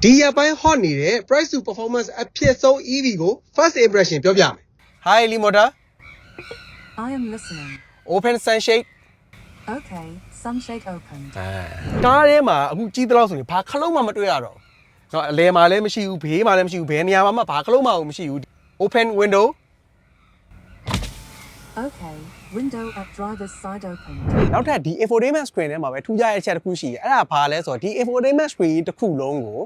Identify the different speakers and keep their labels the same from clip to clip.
Speaker 1: ဒီရက်ပိုင်း hot နေတဲ့ price to performance အဖြစ်ဆုံး EV ကို first impression ပြောပြမယ် Hi Limotor
Speaker 2: I am listening.
Speaker 1: open sunshade
Speaker 2: Okay, sunshade open.
Speaker 1: ကားထဲမှာအခုကြီးသလောက်ဆိုရင်ဘာခလုံးမှမတွေ့ရတော့ဘူးเนาะအလဲမှာလည်းမရှိဘူးဘေးမှာလည်းမရှိဘူးဘယ်နေရာမှာမှဘာခလုံးမှမရှိဘူး open window
Speaker 2: Okay, window at driver's side open.
Speaker 1: နောက်ထပ်ဒီ infotainment screen ထဲမှာပဲထူးခြားတဲ့အချက်တစ်ခုရှိတယ်အဲ့ဒါဘာလဲဆိုတော့ဒီ infotainment screen တစ်ခုလုံးကို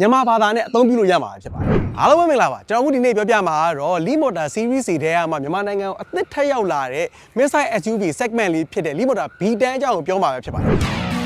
Speaker 1: မြန်မာဘာသာနဲ့အသုံးပြုလို့ရမှာဖြစ်ပါတယ်အားလုံးပဲမင်္ဂလာပါကျွန်တော်အခုဒီနေ့ပြောပြမှာကတော့ Lee Motor Series တွေထဲမှာမြန်မာနိုင်ငံကိုအသစ်ထက်ရောက်လာတဲ့ midsize SUV segment လေးဖြစ်တဲ့ Lee Motor B10 အကြောင်းကိုပြောမှာပဲဖြစ်ပါတယ်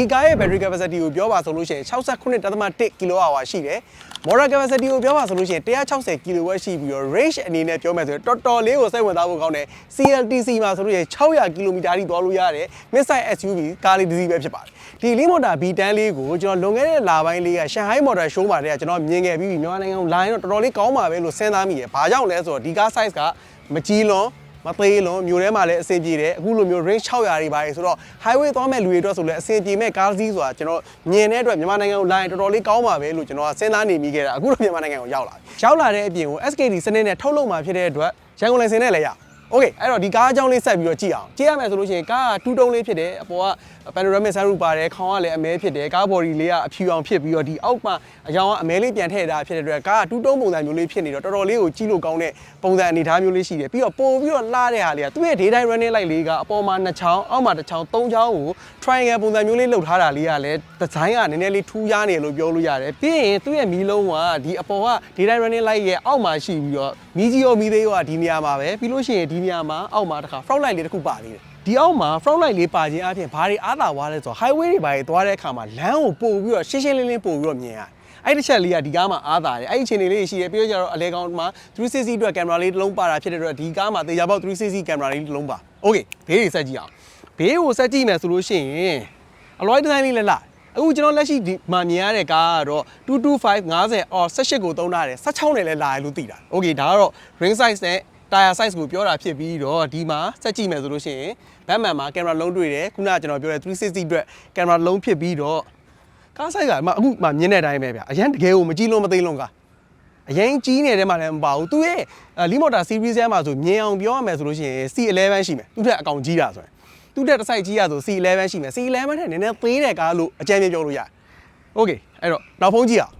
Speaker 1: ဒီကားရဲ့ battery capacity ကိုပြောပါဆိုလို့ရှိရင်68.1 kWh ရှိတယ် motor capacity ကိုပြောပါဆိုလို့ရှိရင်160 kW ရှိပြီးတော့ range အနေနဲ့ပြောမယ်ဆိုရင်တော်တော်လေးကိုစိတ်ဝင်စားဖို့ကောင်းတယ် CLTC မှာဆိုလို့ရှိရင်600 km ထိသွားလို့ရတယ် midsize SUV ကားလေးတစ်စီးပဲဖြစ်ပါတယ်ဒီ Lee Motor B10 လေးကိုကျွန်တော်လွန်ခဲ့တဲ့လပိုင်းလေးက Shanghai Motor Show မှာတည်းကကျွန်တော်မြင်ခဲ့ပြီးမြန်မာနိုင်ငံကိုလာရင်တော့တော်တော်လေးကောင်းပါပဲလို့စဉ်းစားမိတယ်ဘာကြောင့်လဲဆိုတော့ဒီကား size ကမကြီးလွန် မသေးလုံးမျိုးထဲမှာလည်းအဆင်ပြေတယ်အခုလိုမျိုး range 600တွေပါတယ်ဆိုတော့ highway သွားမဲ့လူတွေအတွက်ဆိုလည်းအဆင်ပြေမဲ့ကားစီးဆိုတာကျွန်တော်မြင်တဲ့အတွက်မြန်မာနိုင်ငံကိုလာရင်တော်တော်လေးကောင်းပါပဲလို့ကျွန်တော်ကစဉ်းစားနေမိခဲ့တာအခုတော့မြန်မာနိုင်ငံကိုရောက်လာပြီရောက်လာတဲ့အပြင်ကို SKD စနစ်နဲ့ထုတ်လုပ်မှာဖြစ်တဲ့အတွက်ရန်ကုန်လိုင်စင်နဲ့လည်းရ โอเคအဲ့တော့ဒီကားအကြောင်းလေးဆက်ပြီးတော့ကြည့်အောင်ကြည့်ရမယ်ဆိုလို့ရှိရင်ကားကတူးတုံးလေးဖြစ်တယ်အပေါ်က panoramic sunroof ပါတယ်ခေါင်းကလည်းအမဲဖြစ်တယ်ကား body လေးကအဖြူအောင်ဖြစ်ပြီးတော့ဒီအောက်မှာအရောင်ကအမဲလေးပြန်ထည့်ထားဖြစ်တဲ့အတွက်ကားကတူးတုံးပုံစံမျိုးလေးဖြစ်နေတော့တော်တော်လေးကိုကြည့်လို့ကောင်းတဲ့ပုံစံအနေအထားမျိုးလေးရှိတယ်ပြီးတော့ပို့ပြီးတော့လှတဲ့ဟာလေးကသူ့ရဲ့ daytime running light လေးကအပေါ်မှာနှစ်ချောင်းအောက်မှာတစ်ချောင်းသုံးချောင်းကို triangle ပုံစံမျိုးလေးလုပ်ထားတာလေးကလည်းဒီဇိုင်းကနည်းနည်းလေးထူးခြားနေလို့ပြောလို့ရတယ်ပြီးရင်သူ့ရဲ့မီးလုံးကဒီအပေါ်က daytime running light ရဲ့အောက်မှာရှိပြီးတော့ မီးကြီးရောမီးသေးရောကဒီနေရာမှာပဲပြီးလို့ရှိရင်ဒီနေရာမှာအောက်မှာတစ်ခါ front light လေးတစ်ခုပါသေးတယ်ဒီအောက်မှာ front light လေးပါခြင်းအပြင်ဘာတွေအားသာွားလဲဆိုတော့ highway တွေဘာတွေသွားတဲ့အခါမှာလမ်းကိုပို့ပြီးတော့ရှင်းရှင်းလင်းလင်းပို့ပြီးတော့မြင်ရတယ်အဲ့ဒီချက်လေးကဒီကားမှာအားသာတယ်အဲ့ဒီအခြေအနေလေးရှိတယ်ပြီးတော့ကျတော့အလဲကောင်မှာ360အတွက်ကင်မရာလေးတစ်လုံးပါတာဖြစ်တဲ့အတွက်ဒီကားမှာတေချာပေါက်360ကင်မရာလေးတစ်လုံးပါโอเคဘေးတွေဆက်ကြည့်အောင်ဘေးကိုဆက်ကြည့်မယ်ဆိုလို့ရှိရင်အလွိုင်းဒီဇိုင်းလေးလည်းလာ အခုကျွန်တော်လက်ရှိဒီမှာမြင်ရတဲ့ကားကတော့225 50 or 18ကိုသုံးထားတယ်16နဲ့လည်းလာရလို့သိတာ။ Okay ဒါကတော့ ring size နဲ့ tire size ကိုပြောတာဖြစ်ပြီးတော့ဒီမှာစက်ကြည့်မယ်ဆိုလို့ရှိရင်ဘက်မှန်မှာကင်မရာလုံးတွေ့တယ်ခုနကကျွန်တော်ပြောတဲ့360အတွက်ကင်မရာလုံးဖြစ်ပြီးတော့ကား size ကအခုမှမြင်တဲ့အတိုင်းပဲဗျအရင်တကယ်ကိုမကြည့်လို့မသိလုံးကားအရင်ကြီးနေတဲ့မှာလည်းမပါဘူးသူရဲ့လီမော်တာ series ထဲမှာဆိုမြင်အောင်ပြောရမယ်ဆိုလို့ရှိရင် C11 ရှိမယ်သူထက်အကောင်ကြီးတာဆိုရင် သူ့တက်တစ်ဆိုင်ကြီးရဆို C11 ရှိမယ် C11 ထက်နည်းနည်းသေးတဲ့ကားလို့အကြမ်းပြောလို့ရတယ်။ Okay အဲ့တော့နောက်ဖုံးကြည့်အောင်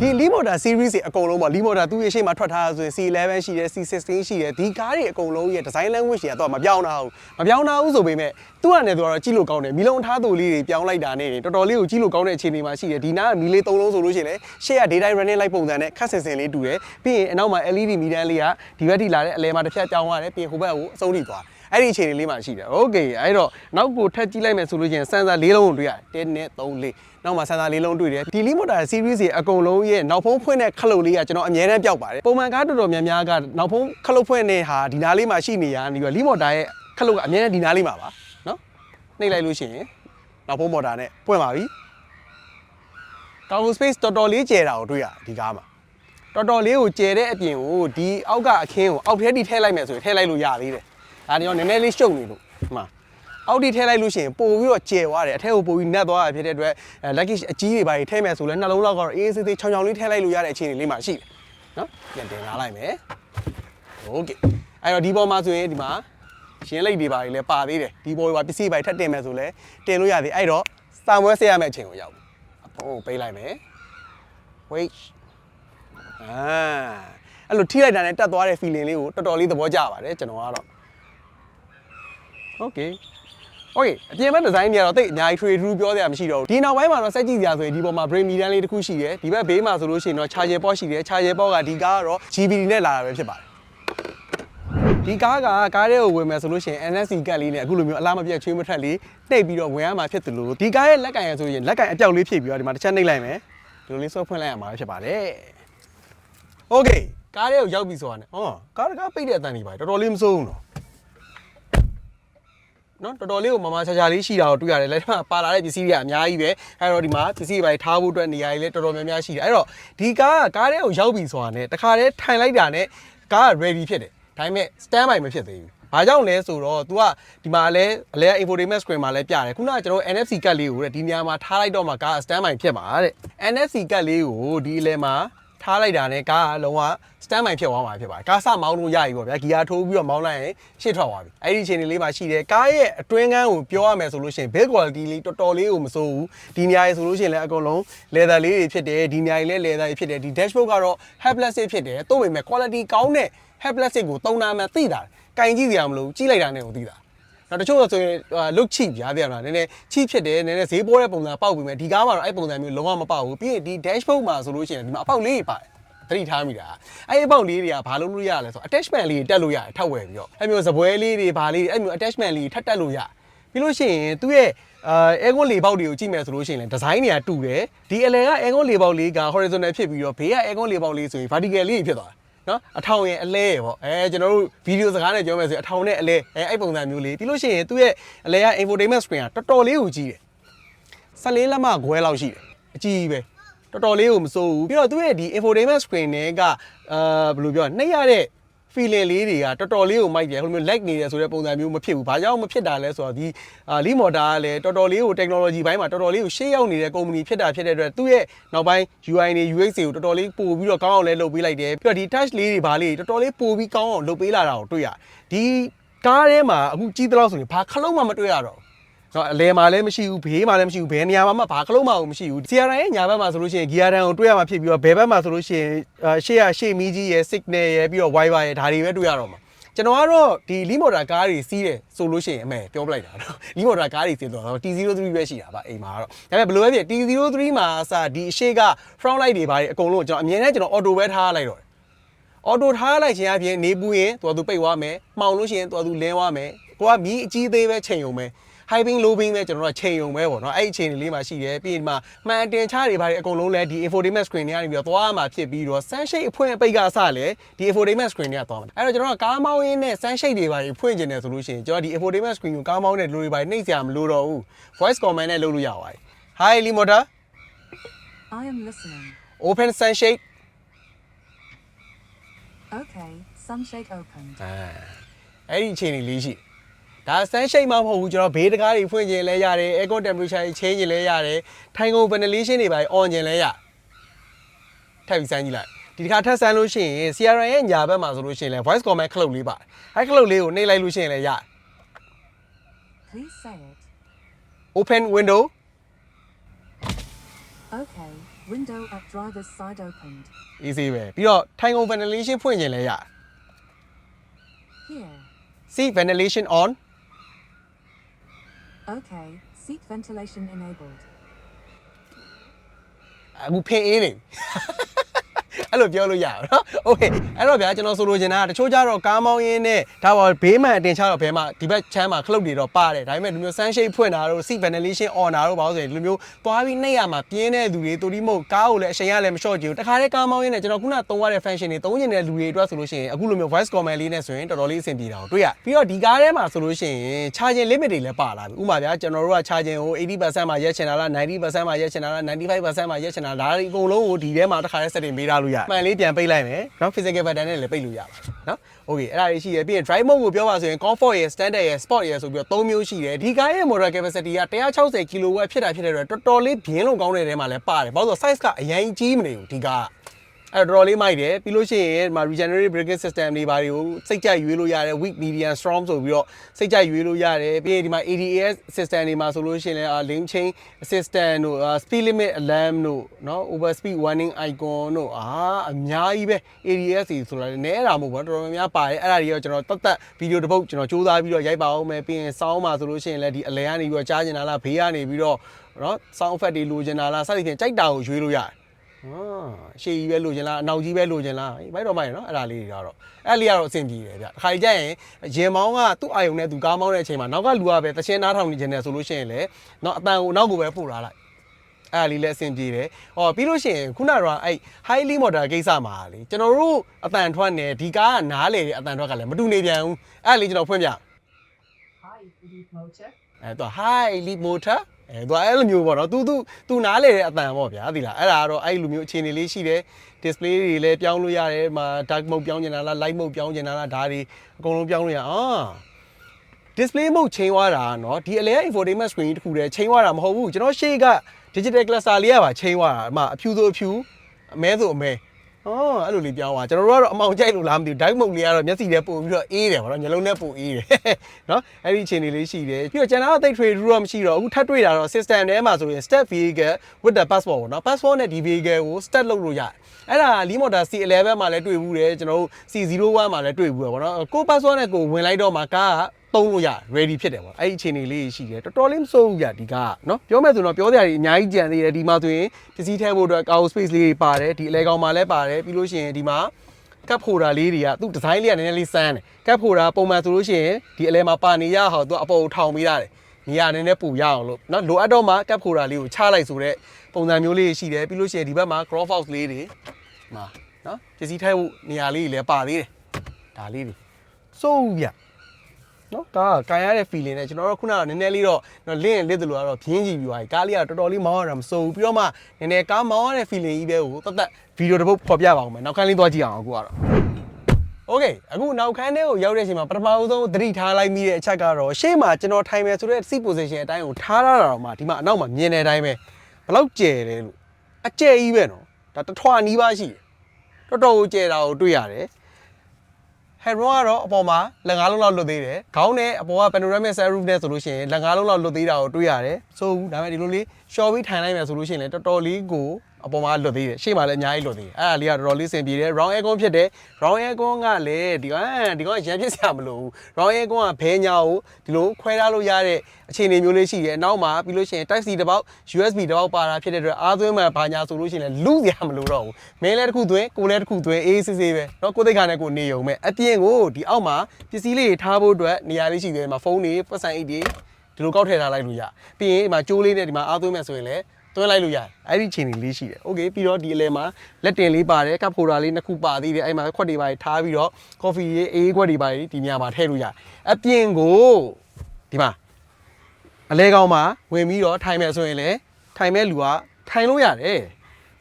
Speaker 1: ဒီ Lee Motor series တွေအကုန်လုံးပေါ့ Lee Motor သူ့ရဲ့ရှေ့မှာထွက်ထားတာဆိုရင် C11 ရှိတယ် C16 ရှိတယ်ဒီကားတွေအကုန်လုံးရဲ့ design language တွေကတော့မပြောင်းတာဘူးမပြောင်းတာဘူးဆိုပေမဲ့သူ့အနေနဲ့သူကတော့ကြည့်လို့ကောင်းတယ်မီလုံးထားသူလေးတွေပြောင်းလိုက်တာနဲ့တော်တော်လေးကိုကြည့်လို့ကောင်းတဲ့အခြေအနေမှာရှိတယ်ဒီနားကမီလေး၃လုံးဆိုလို့ရှိရင်လည်းရှေ့က daytime running light ပုံစံနဲ့ခက်ဆင်ဆင်လေးတူတယ်ပြီးရင်အနောက်မှာ LED မီတန်းလေးကဒီဘက်ထိလာတဲ့အလဲမှာတစ်ဖြတ်ပြောင်းရတယ်ပြီးရင်ဟိုဘက်ကိုအဆုံးထိသွားတယ် အဲ့ဒီအခြေအနေလေးမှာရှိတယ်โอเคအဲ့တော့နောက်ကိုထပ်ကြည့်လိုက်မယ်ဆိုလို့ရှိရင်စန်ဆာ၄လုံးကိုတွေ့ရတယ်1နဲ့3 4နောက်မှာစန်ဆာလေးလုံးတွေ့တယ်ဒီ Lee Motor series တွေအကုန်လုံးရဲ့နောက်ဖုံးဖွင့်တဲ့ခလုတ်လေးကကျွန်တော်အများနဲ့ပျောက်ပါတယ်ပုံမှန်ကားတော်တော်များများကနောက်ဖုံးခလုတ်ဖွင့်တဲ့ဟာဒီနားလေးမှာရှိနေရနေပြီး Lee Motor ရဲ့ခလုတ်ကအများနဲ့ဒီနားလေးမှာပါနော်နှိပ်လိုက်လို့ရှိရင်နောက်ဖုံးမော်တာနဲ့ပွင့်ပါပြီ cargo space တော်တော်လေးကျယ်တာကိုတွေ့ရဒီကားမှာတော်တော်လေးကိုကျယ်တဲ့အပြင်ကိုဒီအောက်ကအခင်းကိုအောက်ထဲထိထည့်လိုက်မယ်ဆိုရင်ထည့်လိုက်လို့ရသေးတယ် ဒါနေတော့နည်းနည်းလေးရှုပ်နေလို့ဒီမှာ အောက်ထိထည့်လိုက်လို့ရှိရင်ပို့ပြီးတော့ကျဲသွားတယ်အထက်ကိုပို့ပြီးနက်သွားတာဖြစ်တဲ့အတွက်အဲ luggage အကြီးတွေပါထည့်မယ်ဆိုလဲနှလုံးလောက်ကတော့အေးအေးဆေးဆေးချောင်ချောင်လေးထည့်လိုက်လို့ရတဲ့အခြေအနေလေးမှာရှိတယ်နော်ပြန်တင်လာလိုက်မယ်โอเคအဲ့တော့ဒီပေါ်မှာဆိုရင်ဒီမှာရှင်းလိတ်တွေပါလေပါသေးတယ်ဒီပေါ်မှာပစ္စည်းပါထပ်တင်မယ်ဆိုလဲတင်လို့ရသေးအဲ့တော့စာမွဲဆက်ရမယ့်အချိန်ကိုရောက်ပြီအဖုံးကိုပေးလိုက်မယ် wait အာအဲ့လိုထိလိုက်တာနဲ့တက်သွားတဲ့ feeling လေးကိုတော်တော်လေးသဘောကျပါတယ်ကျွန်တော်ကတော့ okay โอเคအပြင်ဘက်ဒီဇိုင်းတွေကတော့တိတ်အများကြီး trade through ပြောစရာမရှိတော့ဘူးဒီနောက်ပိုင်းမှာတော့စက်ကြည့်စရာဆိုရင်ဒီပေါ်မှာ brain meter လေးတစ်ခုရှိတယ်ဒီဘက်ဘေးမှာဆိုလို့ရှိရင်တော့ charger port ရှိတယ် charger port ကဒီကားကတော့ GBD နဲ့လာတာပဲဖြစ်ပါတယ်ဒီကားကကားထဲကိုဝင်မယ်ဆိုလို့ရှိရင် NFC ကတ်လေးနဲ့အခုလိုမျိုးအလားမပြတ်ချွေးမထက်လေးနှိပ်ပြီးတော့ဝင်ရမှာဖြစ်တယ်လို့ဒီကားရဲ့လက်ကင်ရဆိုရင်လက်ကင်အပြောက်လေးဖြည့်ပြီးတော့ဒီမှာတစ်ချက်နှိပ်လိုက်မယ် ဒီလိုလေးဆွဲဖွင့်လိုက်ရမှာဖြစ်ပါတယ်โอเคကားလေးကိုရောက်ပြီဆိုတာနဲ့ဟောကားတကားပိတ်တဲ့အတန်ကြီးပါတော်တော်လေးမစိုးဘူးနော် နော်တော်တော်လေးကိုမမချာချာလေးရှိတာကိုတွေ့ရတယ်လက်ထက်မှာပါလာတဲ့ပစ္စည်းတွေကအများကြီးပဲအဲ့တော့ဒီမှာပစ္စည်းတွေပါထားဖို့အတွက်နေရာကြီးလည်းတော်တော်များများရှိတယ်အဲ့တော့ဒီကားကကားလေးကိုရောက်ပြီဆိုတာနဲ့တခါတည်းထိုင်လိုက်တာနဲ့ကားက ready ဖြစ်တယ်ဒါပေမဲ့ stand by မဖြစ်သေးဘူးဘာကြောင့်လဲဆိုတော့ तू ကဒီမှာလဲအလဲ infotainment screen မှာလဲပြတယ်ခုနကကျွန်တော် NFC ကတ်လေးကိုတဲ့ဒီနေရာမှာထားလိုက်တော့မှကား stand by ဖြစ်မှာတဲ့ NFC ကတ်လေးကိုဒီအလဲမှာ ထားလိုက်တာနဲ့ကားကလုံးဝ stand by ဖြစ်သွားမှာဖြစ်ပါတယ်ကားစမောင်းလို့ရပြီပေါ့ဗျာဂီယာထိုးပြီးတော့မောင်းလိုက်ရင်ရှေ့ထွက်သွားပြီအဲ့ဒီအချိန်လေးမှာရှိတယ်ကားရဲ့အတွင်းကန်းကိုပြောရမယ်ဆိုလို့ရှိရင် build quality လေးတော်တော်လေးကိုမစိုးဘူးဒီနေရာရေဆိုလို့ရှိရင်လည်းအကုန်လုံး leather လေးတွေဖြစ်တယ်ဒီနေရာကြီးလည်း leather တွေဖြစ်တယ်ဒီ dashboard ကတော့ head plastic ဖြစ်တယ်တိုးပေမဲ့ quality ကောင်းတဲ့ head plastic ကိုတုံနာမှသိတာကင်ကြည့်စရာမလိုကြီးလိုက်တာနဲ့ကိုသိတာ နောက်တချို့ဆိုရင် look cheap ပြားတယ်မလားနည်းနည်း cheap ဖြစ်တယ်နည်းနည်းဈေးပေါ်တဲ့ပုံစံပေါက်ပြီးမယ်ဒီကားမှာတော့အဲ့ပုံစံမျိုးလုံးဝမပေါက်ဘူးပြီးရင်ဒီ dashboard မှာဆိုလို့ရှိရင်ဒီမှာအပေါက်လေးတွေပါတယ်သတိထားမိတာအဲ့ဒီအပေါက်လေးတွေကဘာလို့လို့ရလဲဆိုတော့ attachment လေးတွေတက်လို့ရတယ်ထပ်ဝယ်ပြီးတော့အဲ့မျိုးစပွဲလေးတွေဘာလေးတွေအဲ့မျိုး attachment လေးတွေထပ်တက်လို့ရပြီးလို့ရှိရင်သူ့ရဲ့အာအဲကွန်လေပေါက်တွေကိုကြည့်မယ်ဆိုလို့ရှိရင်လည်းဒီဇိုင်းတွေကတူတယ်ဒီအလယ်ကအဲကွန်လေပေါက်လေးက horizontal ဖြစ်ပြီးတော့ဘေးကအဲကွန်လေပေါက်လေးဆိုရင် vertical လေးဖြစ်သွားတယ် နော်အထောင်ရဲ့အလဲရပေါ့အဲကျွန်တော်တို့ဗီဒီယိုစကားနဲ့ပြောမယ်ဆိုရင်အထောင်နဲ့အလဲအဲအဲ့ပုံစံမျိုးလေးပြီးလို့ရှိရင်သူ့ရဲ့အလဲက infotainment screen ကတော်တော်လေးကိုကြီးတယ်14လက်မခွဲလောက်ရှိတယ်အကြီးကြီးပဲတော်တော်လေးကိုမစိုးဘူးပြီးတော့သူ့ရဲ့ဒီ infotainment screen တွေကအာဘယ်လိုပြောနှိပ်ရတဲ့ feeling လေးတွေကတော်တော်လေးကိုမိုက်တယ်ဟိုလိုမျိုး lag နေတယ်ဆိုတဲ့ပုံစံမျိုးမဖြစ်ဘူး။ဘာကြောင့်မဖြစ်တာလဲဆိုတော့ဒီအာလီမော်တာကလည်းတော်တော်လေးကို technology ဘိုင်းမှာတော်တော်လေးကိုရှေ့ရောက်နေတဲ့ company ဖြစ်တာဖြစ်တဲ့အတွက်သူ့ရဲ့နောက်ပိုင်း UI တွေ UX တွေကိုတော်တော်လေးပို့ပြီးတော့ကောင်းအောင်လဲလုပ်ပေးလိုက်တယ်။ပြီးတော့ဒီ touch လေးတွေဘာလေးတွေတော်တော်လေးပို့ပြီးကောင်းအောင်လုပ်ပေးလာတာကိုတွေ့ရတယ်။ဒီကားထဲမှာအခုကြီးသလောက်ဆိုရင်ဘာခလုံးမှမတွေ့ရတော့ ဘူး။တော့အလဲမှာလည်းမရှိဘူးဘေးမှာလည်းမရှိဘူးဘယ်နေရာမှာမှဘာခလုံးမှမရှိဘူး CRI ရဲ့ညာဘက်မှာဆိုလို့ရှိရင် gear down ကိုတွေ့ရမှာဖြစ်ပြီးတော့ဘယ်ဘက်မှာဆိုလို့ရှိရင်အာရှေ့ရရှေ့မီးကြီးရဲ့ signal ရဲ့ပြီးတော့ wifi ရဲ့ဒါတွေပဲတွေ့ရတော့မှာကျွန်တော်ကတော့ဒီလီမော်တာကားတွေစီးတယ်ဆိုလို့ရှိရင်အမေပြောပလိုက်တာတော့လီမော်တာကားတွေစီးတော့ T03 ပဲရှိတာပါအိမ်မှာကတော့ဒါပေမဲ့ဘယ်လိုပဲဖြစ် T03 မှာအစဒီအရှိက front light တွေဘာတွေအကုန်လုံးကျွန်တော်အမြင်နဲ့ကျွန်တော် auto ပဲထားလိုက်တော့တယ်အော်တိုထားလိုက်ခြင်းအပြင်နေပူရင်သူကသူပိတ်သွားမယ်မှောင်လို့ရှိရင်သူကသူလင်းသွားမယ်ကိုကမီးအကြီးသေးပဲချိန်ုံပဲ high ping low ping ပဲကျွန်တော်တို့ကချိန်ုံပဲပေါ့နော်အဲ့ဒီချိန်လေးမှာရှိတယ်ပြီးရင်ဒီမှာမှန်တင်ချတွေဘာတွေအကုန်လုံးလဲဒီ infotainment screen တွေကနေပြီးတော့သွားမှာဖြစ်ပြီးတော့ sunshade အဖွင့်အပိတ်ကစလဲဒီ infotainment screen တွေကသွားမှာအဲ့တော့ကျွန်တော်ကကားမောင်းရင်းနဲ့ sunshade တွေဘာတွေဖွင့်ကျင်တယ်ဆိုလို့ရှိရင်ကျွန်တော်ဒီ infotainment screen ကိုကားမောင်းတဲ့လူတွေဘာတွေနှိပ်စရာမလိုတော့ဘူး voice command နဲ့လုပ်လို့ရပါတယ် hi limoda
Speaker 2: I am listening.
Speaker 1: open sunshade
Speaker 2: Okay, sunshade opened.
Speaker 1: အဲအဲ့ဒီအချိန်လေးလေးရှိတယ် ဒါဆန်းရှိတ်မှမဟုတ်ဘူးကျွန်တော်ဘေးတကားတွေဖွင့်ခြင်းလဲရတယ် aircon temperature တွေ change ခြင်းလဲရတယ်ထိုင်ကုန် ventilation တွေပါ on ခြင်းလဲရထပ်ပြီးစမ်းကြည့်လိုက်ဒီတစ်ခါထပ်ဆန်းလို့ရှိရင် CRN ရဲ့ညာဘက်မှာဆိုလို့ရှိရင်လဲ voice command ခလုတ်လေးပါတယ်အဲ့ခလုတ်လေးကိုနှိပ်လိုက်လို့ရှိရင်လဲရ
Speaker 2: Please say it.
Speaker 1: open window
Speaker 2: Okay, window at driver's side opened.
Speaker 1: easy ပဲပြီးတော့ထိုင်ကုန် ventilation ဖွင့်ခြင်းလဲရ
Speaker 2: Here.
Speaker 1: seat ventilation on
Speaker 2: Okay, seat ventilation enabled.
Speaker 1: အခုဖင်အေးနေပြီ အဲ့လိုပြောလို့ရအောင်နော်โอเคအဲ့တော့ဗျာကျွန်တော်ဆိုလိုချင်တာကတချို့ကြတော့ကားမောင်းရင်းနဲ့ဒါပါဘေးမှန်အတင်ချတော့ဘဲမှာဒီဘက်ချမ်းမှာခလုတ်တွေတော့ပါတယ်ဒါပေမဲ့ဒီမျိုး sunshade ဖွင့်တာတို့ seat ventilation on တာတို့ဘာလို့ဆိုရင်ဒီလိုမျိုးသွားပြီးနှိပ်ရမှာပြင်းတဲ့လူတွေတူဒီမို့ကားကိုလည်းအချိန်ရလည်းမလျှော့ကြည့်ဘူးတခါတည်းကားမောင်းရင်းနဲ့ကျွန်တော်ခုနသုံးရတဲ့ function တွေသုံးကျင်တဲ့လူတွေအတွက်ဆိုလို့ရှိရင်အခုလိုမျိုး voice command လေးနဲ့ဆိုရင်တော်တော်လေးအဆင်ပြေတာကိုတွေ့ရပြီးတော့ဒီကားထဲမှာဆိုလို့ရှိရင် charging limit တွေလည်းပါလာပြီဥပမာဗျာကျွန်တော်တို့က charging ကို80%မှာရက်ချင်တာလား90%မှာရက်ချင်တာလား95%မှာရက်ချင်တာလားဒါတွေအကုန်လုံးကိုဒီထဲမှာတစ်ခါတည်း setting ပေးထားလို့ရ မှန်လေးပြန်ပိတ်လိုက်မယ်နော် physical button နဲ့လည်းပိတ်လို့ရပါတယ်နော် okay အဲ့ဒါတွေရှိတယ်ပြီးရင် drive mode ကိုပြောပါဆိုရင် comfort ရယ် standard ရယ် sport ရယ်ဆိုပြီးတော့၃မျိုးရှိတယ်ဒီကားရဲ့ motor capacity က160 kW ဖြစ်တာဖြစ်တဲ့အတွက်တော်တော်လေးပြင်းလုံကောင်းတဲ့ထဲမှာလည်းပါတယ်ဘာလို့ဆိုတော့ size ကအရင်ကြီးမနေဘူးဒီကားက အဲ့တော့တော်တော်လေးမိုက်တယ်ပြီးလို့ရှိရင်ဒီမှာ regenerative braking system တွေဘာတွေကိုစိတ်ကြိုက်ရွေးလို့ရတယ် weak medium strong ဆိုပြီးတော့စိတ်ကြိုက်ရွေးလို့ရတယ်ပြီးရင်ဒီမှာ ADAS system တွေမှာဆိုလို့ရှိရင်လည်း lane chain assistant တို့ speed limit alarm တို့เนาะ over speed warning icon တို့အာအများကြီးပဲ ADAS တွေဆိုတာလည်းနည်းတာမဟုတ်ဘူးတော်တော်များများပါတယ်အဲ့ဒါတွေရောကျွန်တော်တတ်တတ်ဗီဒီယိုတစ်ပုတ်ကျွန်တော်စူးစမ်းပြီးတော့ရိုက်ပါအောင်မယ်ပြီးရင် sound မှာဆိုလို့ရှိရင်လည်းဒီအလဲကနေပြီးတော့ကြားကျင်တာလားဘေးကနေပြီးတော့เนาะ sound effect တွေလိုချင်တာလားစသဖြင့်ကြိုက်တာကိုရွေးလို့ရတယ် အာရှေ့ကြီးပဲလိုချင်လားအနောက်ကြီးပဲလိုချင်လားဟေးဘိုက်တော့မိုက်နော်အဲ့ဒါလေးတွေကတော့အဲ့လေးကတော့အဆင်ပြေတယ်ဗျတစ်ခါကြီးကျရင်ရင်မောင်းကသူ့အာယုံနဲ့သူကားမောင်းတဲ့အချိန်မှာနောက်ကလူကပဲတချင်းနားထောင်နေခြင်းနဲ့ဆိုလို့ရှိရင်လေနော်အတန်ကိုနောက်ကိုပဲပို့လာလိုက်အဲ့ဒါလေးလည်းအဆင်ပြေတယ်ဟောပြီးလို့ရှိရင်ခုနကတော့အဲ့ highly motor ကိစ္စမှာလေကျွန်တော်တို့အတန်ထွက်နေဒီကားကနားလေတဲ့အတန်ထွက်ကလည်းမတူနေပြန်ဘူးအဲ့ဒါလေးကျွန်တော်ဖွင့်ပြ
Speaker 3: Hi, Lead Motor.
Speaker 1: အဲသူက highly motor အဲသူကအဲ့လိုမျိုးပေါ့နော် तू तू तू နားလေတဲ့အတန်ပေါ့ဗျာသိလားအဲ့ဒါကတော့အဲ့လိုမျိုးအခြေအနေလေးရှိတယ် display တွေလည်းပြောင်းလို့ရတယ်မှာ dark mode ပြောင်းကျင်တာလား light mode ပြောင်းကျင်တာလားဒါတွေအကုန်လုံးပြောင်းလို့ရအောင် display mode ချိန်သွားတာเนาะဒီအလဲ infotainment screen တခုတည်းချိန်သွားတာမဟုတ်ဘူးကျွန်တော်ရှေ့က digital cluster လေးကပါချိန်သွားတာအမအဖြူဆိုအဖြူအမဲဆိုအမဲ ဟောအဲ့လိုလေးပြောင်းသွားကျွန်တော်တို့ကတော့အမောင်ကြိုက်လို့လားမသိဘူး dark mode လေးကတော့မျက်စိထဲပို့ပြီးတော့အေးတယ်ဗောနော်မျက်လုံးထဲပို့အေးတယ် เนาะအဲ့ဒီအခြေအနေလေးရှိတယ်ပြီးတော့ကျွန်တော်ကတိတ်ထွေထူးတော့မရှိတော့အခုထပ်တွေ့တာတော့ system ထဲမှာဆိုရင် step vehicle with the passport ပေါ့နော် passport နဲ့ဒီ vehicle ကို step လုပ်လို့ရတယ်အဲ့ဒါ Lee Motor C11 မှာလည်းတွေ့ဘူးတယ်ကျွန်တော်တို့ C01 မှာလည်းတွေ့ဘူးတယ်ဗောနော်ကို passport နဲ့ကိုဝင်လိုက်တော့မှကားက သုံးလို့ရ ready ဖြစ်တယ်ပေါ့အဲ့ဒီအခြေအနေလေးရှိတယ်တော်တော်လေးမစိုးဘူးကြဒီကနော်ပြောမယ်ဆိုတော့ပြောစရာကြီးအများကြီးကြံသေးတယ်ဒီမှာဆိုရင်ပစ္စည်းထည့်ဖို့အတွက် cargo space လေးပါတယ်ဒီအလဲကောင်မှာလည်းပါတယ်ပြီးလို့ရှိရင်ဒီမှာကပ်ဖိုတာလေးတွေကသူ့ဒီဇိုင်းလေးကနည်းနည်းလေးစမ်းတယ်ကပ်ဖိုတာပုံမှန်ဆိုလို့ရှိရင်ဒီအလဲမှာပါနေရဟောသူအပေါ်ထောင်ပေးရတယ်နေရာနည်းနည်းပူရအောင်လို့နော်လိုအပ်တော့မှကပ်ဖိုတာလေးကိုချလိုက်ဆိုတော့ပုံစံမျိုးလေးရှိတယ်ပြီးလို့ရှိရင်ဒီဘက်မှာ crop fox လေးတွေမှာနော်ပစ္စည်းထည့်ဖို့နေရာလေးတွေလည်းပါသေးတယ်ဒါလေးတွေစိုးဗျ နော်ဒါကကန်ရတဲ့ feeling နဲ့ကျွန်တော်တို့ခုနကနည်းနည်းလေးတော့လင်းရင်လစ်တယ်လို့ကတော့ဖြင်းကြည့်ပြီးသွားပြီကားလေးကတော့တော်တော်လေးမောင်းရတာမစိုးဘူးပြီးတော့မှနည်းနည်းကားမောင်းရတဲ့ feeling ကြီးပဲကိုတသက်ဗီဒီယိုတစ်ပုဒ်ဖော်ပြပါအောင်မယ်နောက်ခန်းလေးသွားကြည့်အောင်အခုကတော့ Okay အခုနောက်ခန်းထဲကိုရောက်တဲ့အချိန်မှာပထမဦးဆုံးသတိထားလိုက်မိတဲ့အချက်ကတော့ရှေ့မှာကျွန်တော်ထိုင်မယ်ဆိုတဲ့ seat position အတိုင်းကိုထားရတာတော့မှဒီမှာအနောက်မှာမြင်တဲ့အတိုင်းပဲဘလောက်ကျယ်တယ်လို့အကျယ်ကြီးပဲနော်ဒါတထွာနီးပါးရှိတယ်တော်တော်ကိုကျယ်တာကိုတွေ့ရတယ် headroom ကတော့အပေါ်မှာလက်ငါးလုံးလောက်လွတ်သေးတယ်ခေါင်းနဲ့အပေါ်က panoramic sunroof နဲ့ဆိုလို့ရှိရင်လက်ငါးလုံးလောက်လွတ်သေးတာကိုတွေ့ရတယ်ဆိုဘူးဒါပေမဲ့ဒီလိုလေး short ပြီးထိုင်လိုက်မယ်ဆိုလို့ရှိရင်လည်းတော်တော်လေးကို အပေါ်မှာလွတ်သေးတယ်ရှေ့မှာလည်းအများကြီးလွတ်သေးတယ်အဲ့ဒါလေးကတော်တော်လေးစင်ပြေတယ် round aircon ဖြစ်တယ် round aircon ကလည်းဒီကဒီကရန်ဖြစ်စရာမလိုဘူး round aircon ကဘဲညာကိုဒီလိုခွဲထားလို့ရတဲ့အခြေအနေမျိုးလေးရှိတယ်နောက်မှာပြီးလို့ရှိရင် type C တစ်ပေါက် USB တစ်ပေါက်ပါတာဖြစ်တဲ့အတွက်အားသွင်းမှဘာညာဆိုလို့ရှိရင်လည်းလူစရာမလိုတော့ဘူးမင်းလည်းတစ်ခုသွင်းကိုလည်းတစ်ခုသွင်းအေးစစ်စစ်ပဲเนาะကိုသိက္ခာနဲ့ကိုနေုံမဲ့အပြင်ကိုဒီအောက်မှာပစ္စည်းလေးတွေထားဖို့အတွက်နေရာလေးရှိသေးတယ်မှာဖုန်းတွေပတ်စံအိတ်တွေဒီလိုကောက်ထည့်ထားလိုက်လို့ရပြီးရင်ဒီမှာကြိုးလေးနဲ့ဒီမှာအားသွင်းမဲ့ဆိုရင်လည်း သွင်းလိုက်လို့ရတယ်အဲ့ဒီချိန်လေးရှိတယ်โอเคပြီးတော့ဒီအလဲမှာလက်တင်လေးပါတယ်ကပ်ဖိုတာလေးနှစ်ခုပါသေးတယ်အဲ့မှာခွက်တွေပါထားပြီးတော့ကော်ဖီရေးအေးခွက်တွေပါဒီနေရာမှာထည့်လို့ရတယ်အပြင်ကိုဒီမှာ အလဲကောင်းမှာဝင်ပြီးတော့ထိုင်မယ်ဆိုရင်လည်းထိုင်မဲ့လူကထိုင်လို့ရတယ်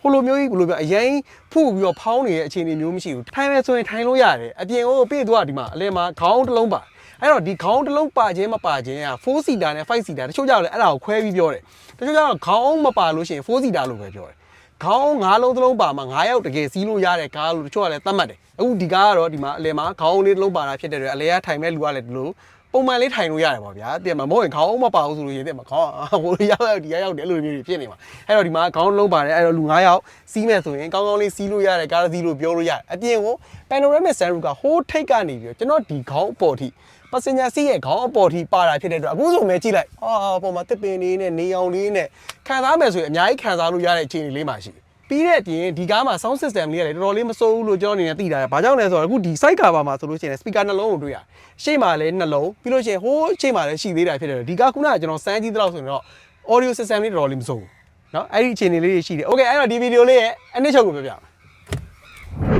Speaker 1: ဟိုလိုမျိုးကြီးဘယ်လိုပြောအရင်ဖုတ်ပြီးတော့ဖောင်းနေတဲ့အခြေအနေမျိုးမရှိဘူးထိုင်မယ်ဆိုရင်ထိုင်လို့ရတယ်အပြင်ကိုပြေးသွားဒီမှာအလဲမှာခေါင်းတစ်လုံးပါ အဲ့တော့ဒီခေါင်းတစ်လုံးပါခြင်းမပါခြင်းက4 seater နဲ့5 seater တချို့ကြောက်လဲအဲ့ဒါကိုခွဲပြီးပြောတယ်တချို့ကြောက်ခေါင်းမပါလို့ရှိရင်4 seater လို့ပဲပြောတယ်ခေါင်း၅လုံးတစ်လုံးပါမှာ9ယောက်တကယ်စီးလို့ရတဲ့ကားလို့တချို့ကလည်းသတ်မှတ်တယ်အခုဒီကားကတော့ဒီမှာအလဲမှာခေါင်းလေးတစ်လုံးပါတာဖြစ်တဲ့အတွက်အလဲကထိုင်မဲ့လူကလည်းဒီလိုပုံမှန်လေးထိုင်လို့ရတယ်ပေါ့ဗျာတကယ်မမဟုတ်ရင်ခေါင်းမပါဘူးဆိုလို့ရင်တကယ်မခေါင်းဟိုရောက်ရောက်ဒီရောက်ရောက်တယ်အဲ့လိုမျိုးတွေဖြစ်နေမှာအဲ့တော့ဒီမှာခေါင်းလုံးပါတယ်အဲ့တော့လူ9ယောက်စီးမဲ့ဆိုရင်ကောင်းကောင်းလေးစီးလို့ရတယ်ကားစီးလို့ပြောလို့ရတယ်အပြင်ကို panoramic sunroof ကဟိုးထိတ်ကနေပြီးတော့ကျွန်တော်ဒီခေါင်းအပေါ်ထိ ပါစင်ညာစီးရဲ့ခေါင်းအပေါ်ထိပါတာဖြစ်တဲ့အတွက်အခုဆိုမဲကြည့်လိုက်အာပေါ်မှာတစ်ပင်လေးနဲ့နေအောင်လေးနဲ့ခံစားမယ်ဆိုရင်အများကြီးခံစားလို့ရတဲ့အခြေအနေလေးမှာရှိတယ်ပြီးတဲ့အပြင်ဒီကားမှာ sound system လေးကလည်းတော်တော်လေးမစိုးဘူးလို့ကျွန်တော်အနေနဲ့သိတာရယ်။ဘာကြောင့်လဲဆိုတော့အခုဒီ side cover မှာဆိုလို့ရှိရင် speaker နှလုံးကိုတွေ့ရတယ်။ရှေ့မှာလည်းနှလုံးပြီးလို့ရှိရင်ဟိုးရှေ့မှာလည်းရှိသေးတာဖြစ်တယ်။ဒီကားခုနကကျွန်တော်စမ်းကြည့်သလောက်ဆိုရင်တော့ audio system လေးတော်တော်လေးမစိုးဘူး။နော်အဲ့ဒီအခြေအနေလေးတွေရှိတယ်။ Okay အဲ့တော့ဒီ video လေးရဲ့အနှစ်ချုပ်ကိုပြောပြမယ်။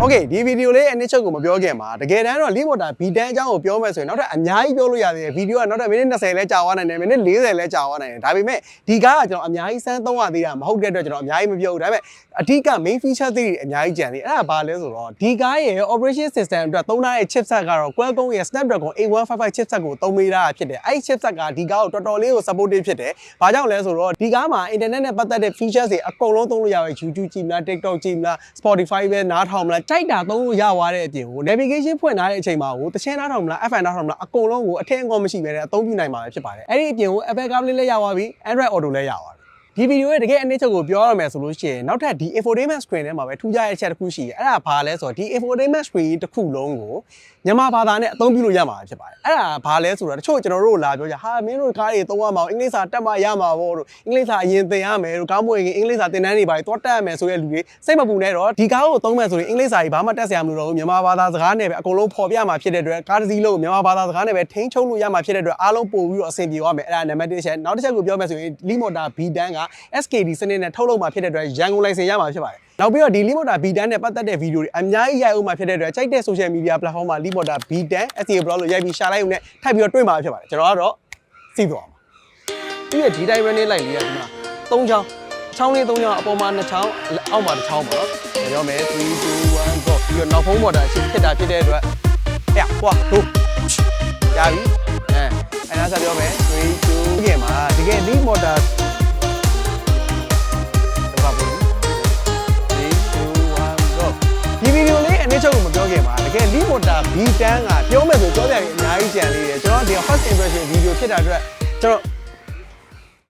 Speaker 1: Okay ဒီဗီဒီယိုလေးအနည်းချုပ်ကိုမပြောခင်မှာတကယ်တမ်းတော့ lead motor B10 အကြောင်းကိုပြောမယ်ဆိုရင်နောက်ထပ်အများကြီးပြောလို့ရသေးတယ်ဗီဒီယိုကနောက်ထပ်မိနစ်20လဲကြာသွားနိုင်တယ်မိနစ်40လဲကြာသွားနိုင်တယ်ဒါပေမဲ့ဒီကားကကျွန်တော်အများကြီးစမ်းသုံးရသေးတာမဟုတ်တဲ့အတွက်ကျွန်တော်အများကြီးမပြောဘူးဒါပေမဲ့ အဓိက main feature တွေအများကြီးကြံသေးအဲ့ဒါဘာလဲဆိုတော့ဒီကားရဲ့ operation system အတွက်သုံးထားတဲ့ chipset ကတော့ Qualcomm ရဲ့ Snapdragon 8155 chipset ကိုသုံးပေးထားတာဖြစ်တယ်အဲ့ဒီ chipset ကဒီကားကိုတော်တော်လေးကို supportive ဖြစ်တယ်ဘာကြောင့်လဲဆိုတော့ဒီကားမှာ internet နဲ့ပတ်သက်တဲ့ features တွေအကုန်လုံးသုံးလို့ရပါ YouTube ကြည့်မလား TikTok ကြည့်မလား Spotify ပဲနားထောင်မလားကြိုက်တာသုံးလို့ရသွားတဲ့အပြင်ကို navigation ဖွင့်ထားတဲ့အချိန်မှာကိုတချင်နားထောင်မလား FM နားထောင်မလားအကုန်လုံးကိုအထင်အကောမရှိပဲနဲ့အသုံးပြုနိုင်မှာပဲဖြစ်ပါတယ်အဲ့ဒီအပြင်ကို Apple CarPlay လည်းရသွားပြီ Android Auto လည်းရသွားပြီ ဒီဗီဒီယိုရဲ့တကယ်အနည်းချုပ်ကိုပြောရမယ်ဆိုလို့ရှိရင်နောက်ထပ်ဒီ infotainment screen ထဲမှာပဲထူးခြားတဲ့အချက်တစ်ခုရှိတယ်အဲ့ဒါဘာလဲဆိုတော့ဒီ infotainment screen တစ်ခုလုံးကိုမြန်မာဘာသာနဲ့အသုံးပြုလို့ရမှာဖြစ်ပါတယ်အဲ့ဒါဘာလဲဆိုတော့တချို့ကျွန်တော်တို့လာပြောကြဟာမင်းတို့ကားတွေသုံးရမှာအင်္ဂလိပ်စာတက်မှရမှာပေါ့တို့အင်္ဂလိပ်စာအရင်သင်ရမယ်တို့ကားမွေခင်အင်္ဂလိပ်စာသင်တန်းတွေပါတော့တက်ရမယ်ဆိုတဲ့လူတွေစိတ်မပူနဲ့တော့ဒီကားကိုသုံးမယ်ဆိုရင်အင်္ဂလိပ်စာကြီးဘာမှတက်စရာမလိုတော့ဘူးမြန်မာဘာသာစကားနဲ့ပဲအကုန်လုံးပေါ်ပြမှာဖြစ်တဲ့အတွက်ကားတစ်စီးလုံးကိုမြန်မာဘာသာစကားနဲ့ပဲထိန်းချုပ်လို့ရမှာဖြစ်တဲ့အတွက်အားလုံးပို့ပြီးတော့အဆင်ပြေသွားမယ်အဲ့ဒါနံပါတ်1ချက်နောက်တစ်ချက်ကိုပြောမယ်ဆိုရင် Lee Motor B10 က SKD စနစ်နဲ့ထုတ်လုပ်မှာဖြစ်တဲ့အတွက်ရန်ကုန်လိုင်စင်ရမှာဖြစ်ပါတယ်နောက်ပြီးတော့ဒီ Lead Motor B10 နဲ့ပတ်သက်တဲ့ဗီဒီယိုတွေအများကြီးရိုက်အောင်မှာဖြစ်တဲ့အတွက်ကြိုက်တဲ့ social media platform မှာ Lead Motor B10 SKD blog လို့ရိုက်ပြီးရှာလိုက်ဦးနဲ့ထိုက်ပြီးတော့တွေ့မှာဖြစ်ပါတယ်ကျွန်တော်ကတော့စီးသွားမှာပြီးရဒီတိုင်း running light လေးကဒီမှာ၃ချောင်းချောင်းလေး၃ချောင်းအပေါ်မှာ2ချောင်းအောက်မှာ1ချောင်းပေါ့နော်ပြောမယ်3 2 1 go ပြီးတော့နောက်ဖုံးပေါ်တာအဖြစ်ဖြစ်တာဖြစ်တဲ့အတွက်ဟဲ့ဟွာတို့ရပြီအဲအဲ့ဒါဆက်ပြောမယ်3 2ပြင်မှာတကယ် lead motor ဒီဗီဒီယိုလေးအနေချုပ်ကိုမပြောခင်မှာတကယ် lead motor B10 ကပြောမယ်ဆိုပြောပြရင်အများကြီးကြံသေးတယ်ကျွန်တော်ဒီ first impression video ဖြစ်တာအတွက်ကျွန်တော်